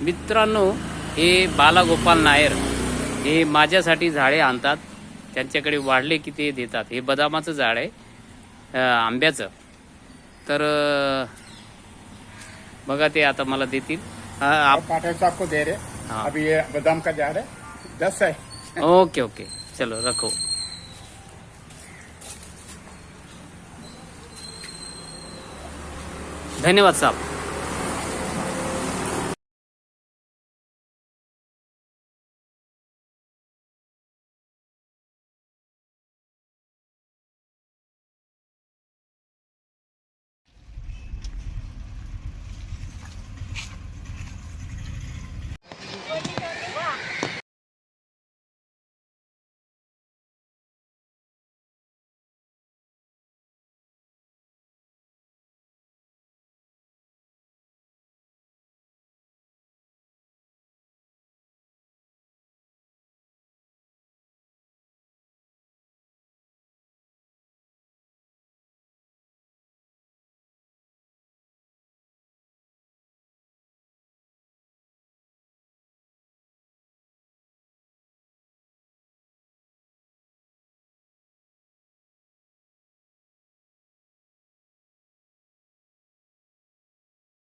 मित्रांनो हे बालागोपाल नायर हे माझ्यासाठी झाडे आणतात. त्यांच्याकडे वाढले की ते देतात. हे बदामाचं झाड आहे आंब्याचं. तर बघा ते आता मला देतील. अं, आप- दे रहे. हाँ। अभी ये बादाम का झाड़ आहे. दस आहे. Okay okay. चलो रखो. धन्यवाद साहब.